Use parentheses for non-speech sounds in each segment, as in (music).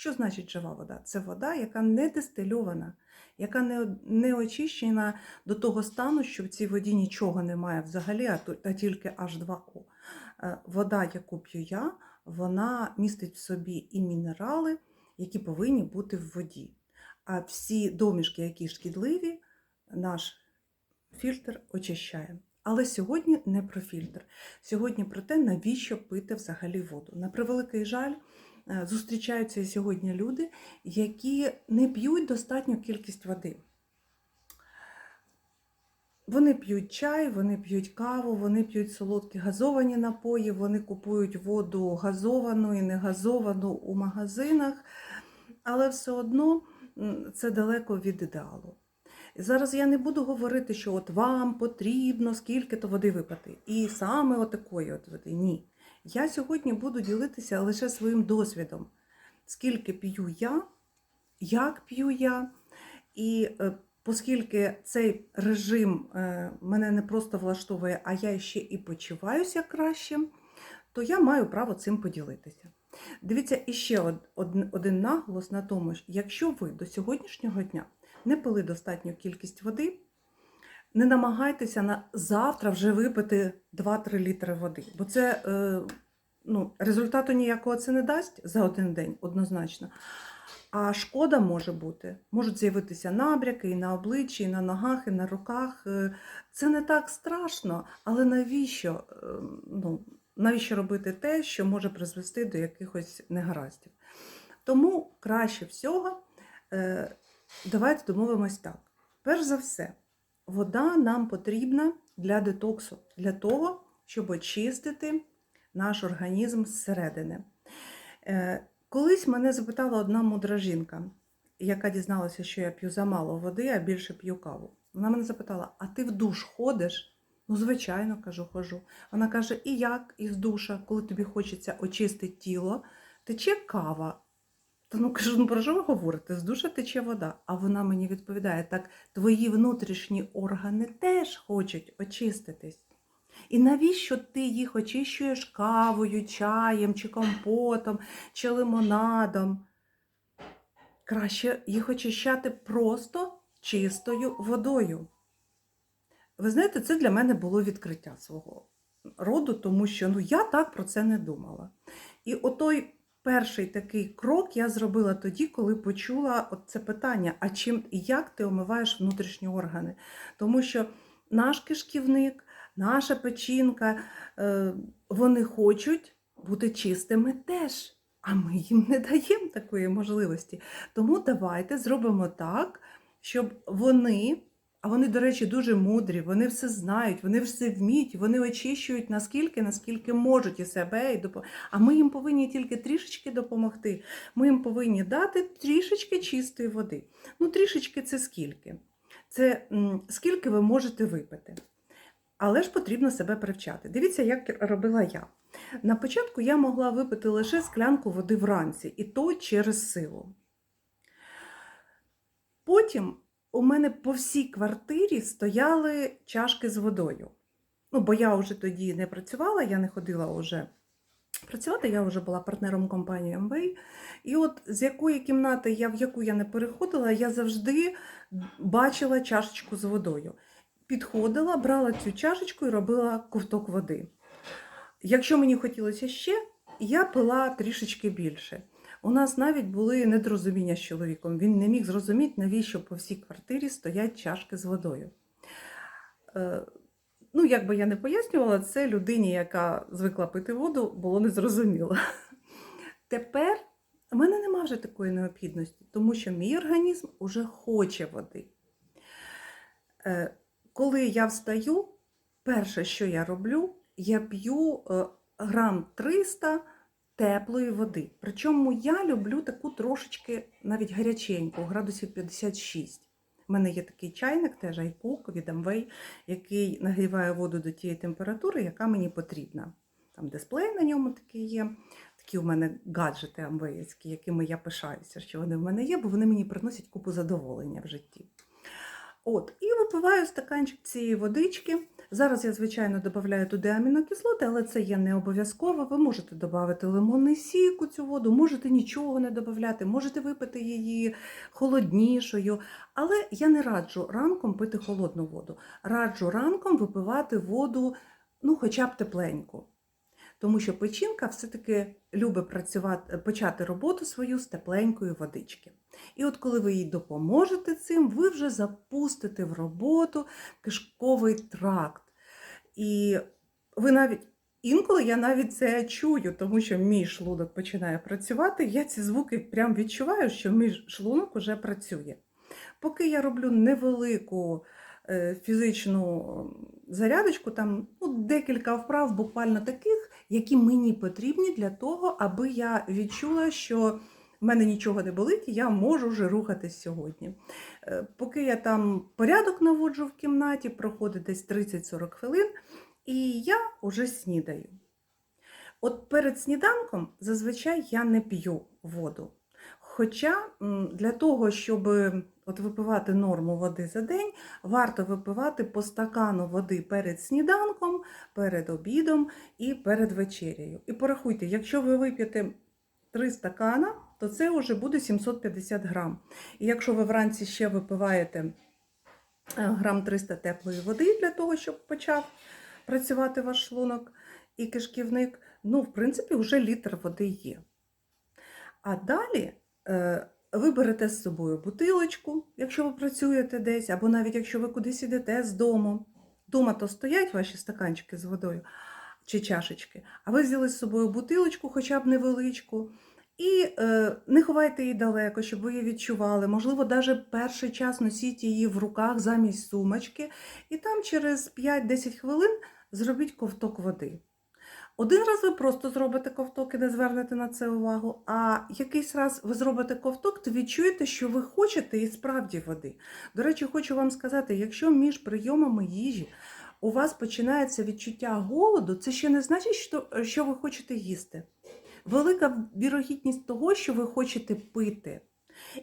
Що значить жива вода? Це вода, яка не дистильована, яка не, не очищена до того стану, що в цій воді нічого немає взагалі, а, тільки H2O. Е, Вода, яку п'ю я, вона містить в собі і мінерали, які повинні бути в воді. А всі домішки, які шкідливі, наш фільтр очищає. Але сьогодні не про фільтр. Сьогодні про те, навіщо пити взагалі воду. На превеликий жаль, зустрічаються і сьогодні люди, які не п'ють достатню кількість води. Вони п'ють чай, вони п'ють каву, вони п'ють солодкі газовані напої, вони купують воду газовану і негазовану у магазинах, але все одно це далеко від ідеалу. Зараз я не буду говорити, що от вам потрібно скільки-то води випити. І саме отакої от води. Ні. Я сьогодні буду ділитися лише своїм досвідом. Скільки п'ю я, як п'ю я. І е, оскільки цей режим е, мене не просто влаштовує, а я ще і почуваюся краще, то я маю право цим поділитися. Дивіться, од- од- один наголос на тому, що якщо ви до сьогоднішнього дня не пили достатню кількість води, не намагайтеся на завтра вже випити 2-3 літри води, бо це е, ну, результату ніякого це не дасть за один день, однозначно. А шкода може бути. Можуть з'явитися набряки і на обличчі, і на ногах, і на руках. Е, Це не так страшно, але навіщо, е, ну, навіщо робити те, що може призвести до якихось негараздів? Тому краще всього давайте домовимось так. Перш за все, вода нам потрібна для детоксу, для того, щоб очистити наш організм зсередини. Е, Колись мене запитала одна мудра жінка, яка дізналася, що я п'ю замало води, а більше п'ю каву. Вона мене запитала: а ти в душ ходиш? Ну, звичайно, кажу, хожу. Вона каже: і як із душа, коли тобі хочеться очистити тіло, тече кава. Та ну кажу, ну про що ви говорите? З душа тече вода. А вона мені відповідає: так твої внутрішні органи теж хочуть очиститись. І навіщо ти їх очищуєш кавою, чаєм, чи компотом, чи лимонадом? Краще їх очищати просто чистою водою. Ви знаєте, це для мене було відкриття свого роду, тому що ну, я так про це не думала. І отой перший такий крок я зробила тоді, коли почула от це питання: а чим і як ти омиваєш внутрішні органи? Тому що наш кишківник, наша печінка, е, вони хочуть бути чистими теж. А ми їм не даємо такої можливості. Тому давайте зробимо так, щоб вони, а вони, до речі, дуже мудрі, вони все знають, вони все вміють, вони очищують наскільки, наскільки можуть і себе, і допо... а ми їм повинні тільки трішечки допомогти. Ми їм повинні дати трішечки чистої води. Ну, трішечки це скільки? Це скільки ви можете випити. Але ж потрібно себе привчати. Дивіться, як робила я. На початку я могла випити лише склянку води вранці, і то через силу. Потім у мене по всій квартирі стояли чашки з водою. Ну, бо я вже тоді не працювала, я не ходила вже працювати, я вже була партнером компанії MBA. І от з якої кімнати, я, в яку я не переходила, я завжди бачила чашечку з водою. Підходила, брала цю чашечку і робила ковток води. Якщо мені хотілося ще, я пила трішечки більше. У нас навіть були недорозуміння з чоловіком. Він не міг зрозуміти, навіщо по всій квартирі стоять чашки з водою. Е, ну, як би я не пояснювала, це людині, яка звикла пити воду, було незрозуміло. Тепер у мене нема вже такої необхідності, тому що мій організм уже хоче води. Е, коли я встаю, перше, що я роблю, я п'ю е, грам 300 теплої води. Причому я люблю таку трошечки навіть гаряченьку, градусів 56. У мене є такий чайник, теж айкук від Amway, який нагріває воду до тієї температури, яка мені потрібна. Там дисплей на ньому такий є. Такі у мене гаджети амвеївські, якими я пишаюся, що вони в мене є, бо вони мені приносять купу задоволення в житті. От, і випиваю стаканчик цієї водички. Зараз я, звичайно, додаю туди амінокислоти, але це є не обов'язково. Ви можете додати лимонний сік у цю воду, можете нічого не додати, можете випити її холоднішою. Але я не раджу ранком пити холодну воду. Раджу ранком випивати воду, ну, хоча б тепленьку. Тому що печінка все-таки любить працювати, почати роботу свою з тепленької водички. І от коли ви їй допоможете цим, ви вже запустите в роботу кишковий тракт. І ви навіть інколи я навіть це чую, тому що мій шлунок починає працювати. Я ці звуки прям відчуваю, що мій шлунок вже працює. Поки я роблю невелику е, фізичну зарядочку, там ну, декілька вправ, буквально таких, які мені потрібні для того, аби я відчула, що в мене нічого не болить, і я можу вже рухатись сьогодні. Е, Поки я там порядок наводжу в кімнаті, проходить десь 30-40 хвилин, і я вже снідаю. От перед сніданком зазвичай я не п'ю воду. Хоча для того, щоб от випивати норму води за день, варто випивати по стакану води перед сніданком, перед обідом і перед вечерею. І порахуйте, якщо ви вип'єте 3 стакана, то це вже буде 750 грам. І якщо ви вранці ще випиваєте е, грам 300 теплої води для того, щоб почав працювати ваш шлунок і кишківник, ну, в принципі, вже літр води є. А далі е, ви берете з собою бутилочку, якщо ви працюєте десь, або навіть якщо ви кудись ідете з дому. Дома то стоять ваші стаканчики з водою чи чашечки, а ви взяли з собою бутилочку, хоча б невеличку, і е, не ховайте її далеко, щоб ви її відчували. Можливо, навіть перший час носіть її в руках замість сумочки, і там через 5-10 хвилин зробіть ковток води. Один раз ви просто зробите ковток і не звернете на це увагу, а якийсь раз ви зробите ковток, то відчуєте, що ви хочете і справді води. До речі, хочу вам сказати, якщо між прийомами їжі у вас починається відчуття голоду, це ще не значить, що, ви хочете їсти. Велика вірогідність того, що ви хочете пити.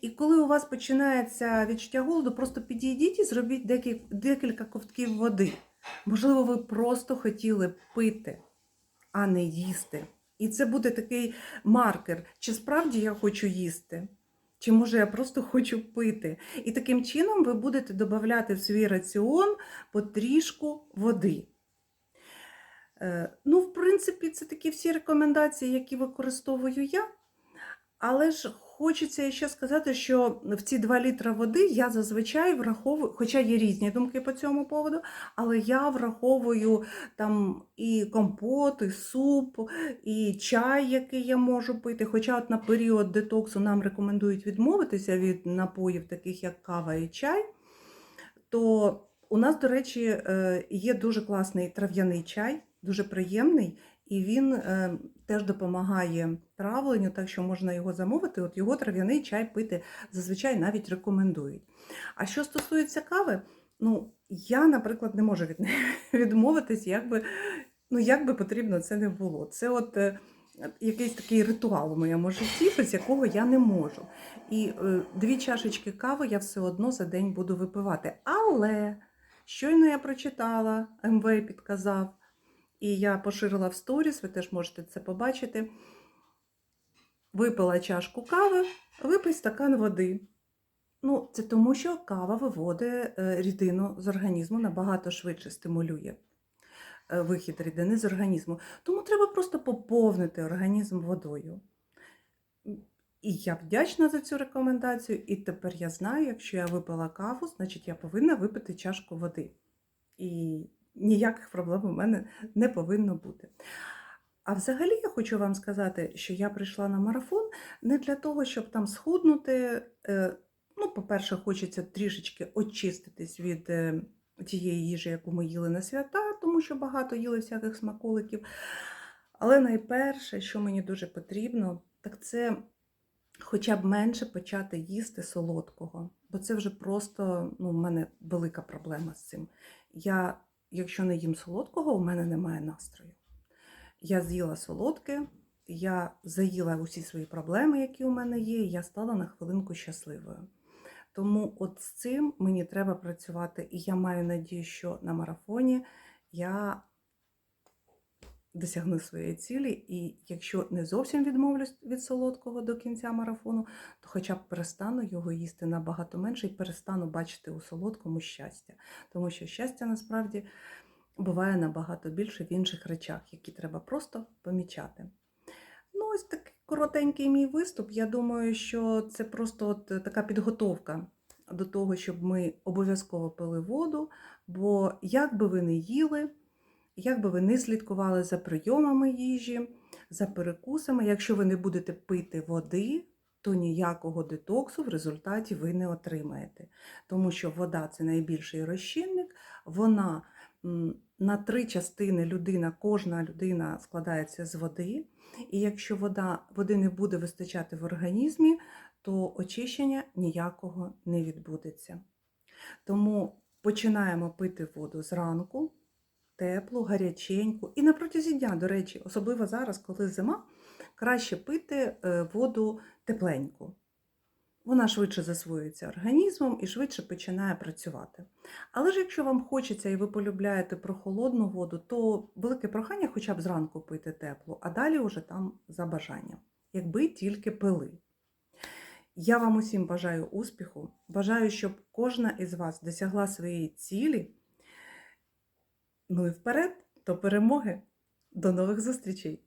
І коли у вас починається відчуття голоду, просто підійдіть і зробіть декілька ковтків води. Можливо, ви просто хотіли пити, а не їсти. І це буде такий маркер, чи справді я хочу їсти, чи може я просто хочу пити. І таким чином ви будете додати в свій раціон потрішку води. Е, Ну, в принципі, це такі всі рекомендації, які використовую я. Але ж хочеться ще сказати, що в ці 2 літра води я зазвичай враховую, хоча є різні думки по цьому поводу, але я враховую там і компот, і суп, і чай, який я можу пити. Хоча от на період детоксу нам рекомендують відмовитися від напоїв, таких як кава і чай, то у нас, до речі, е, є дуже класний трав'яний чай, дуже приємний. І він е, теж допомагає травленню, так що можна його замовити. От його трав'яний чай пити зазвичай навіть рекомендують. А що стосується кави, ну я, наприклад, не можу від неї (laughs) відмовитись, як би, ну, як би потрібно це не було. Це от е, якийсь такий ритуал у моєму житті, без якого я не можу. І е, дві чашечки кави я все одно за день буду випивати. Але щойно я прочитала, МВ підказав. І я поширила в сторіс, ви теж можете це побачити. Випила чашку кави, випий стакан води. Ну, це тому, що кава виводить е, рідину з організму набагато швидше стимулює е, вихід рідини з організму. Тому треба просто поповнити організм водою. І я вдячна за цю рекомендацію, і тепер я знаю, якщо я випила каву, значить я повинна випити чашку води. І ніяких проблем у мене не повинно бути. А взагалі я хочу вам сказати, що я прийшла на марафон не для того, щоб там схуднути. Е, Ну, по-перше, хочеться трішечки очиститись від е, тієї їжі, яку ми їли на свята, тому що багато їли всяких смаколиків. Але найперше, що мені дуже потрібно, так це хоча б менше почати їсти солодкого. Бо це вже просто ну, в мене велика проблема з цим. Я якщо не їм солодкого, у мене немає настрою. Я з'їла солодке, я заїла усі свої проблеми, які у мене є, і я стала на хвилинку щасливою. Тому от з цим мені треба працювати, і я маю надію, що на марафоні я досягну своєї цілі, і якщо не зовсім відмовлюсь від солодкого до кінця марафону, то хоча б перестану його їсти набагато менше і перестану бачити у солодкому щастя. Тому що щастя насправді буває набагато більше в інших речах, які треба просто помічати. Ну, ось такий коротенький мій виступ. Я думаю, що це просто от така підготовка до того, щоб ми обов'язково пили воду. Бо як би ви не їли, як би ви не слідкували за прийомами їжі, за перекусами, якщо ви не будете пити води, то ніякого детоксу в результаті ви не отримаєте. Тому що вода це найбільший розчинник, вона на три частини людина, кожна людина складається з води. І якщо вода, води не буде вистачати в організмі, то очищення ніякого не відбудеться. Тому починаємо пити воду зранку, теплу, гаряченьку. І на протязі дня, до речі, особливо зараз, коли зима, краще пити е, воду тепленьку. Вона швидше засвоюється організмом і швидше починає працювати. Але ж якщо вам хочеться і ви полюбляєте прохолодну воду, то велике прохання хоча б зранку пити теплу, а далі вже там за бажанням, якби тільки пили. Я вам усім бажаю успіху, бажаю, щоб кожна із вас досягла своєї цілі. Ну і вперед, до перемоги. До нових зустрічей!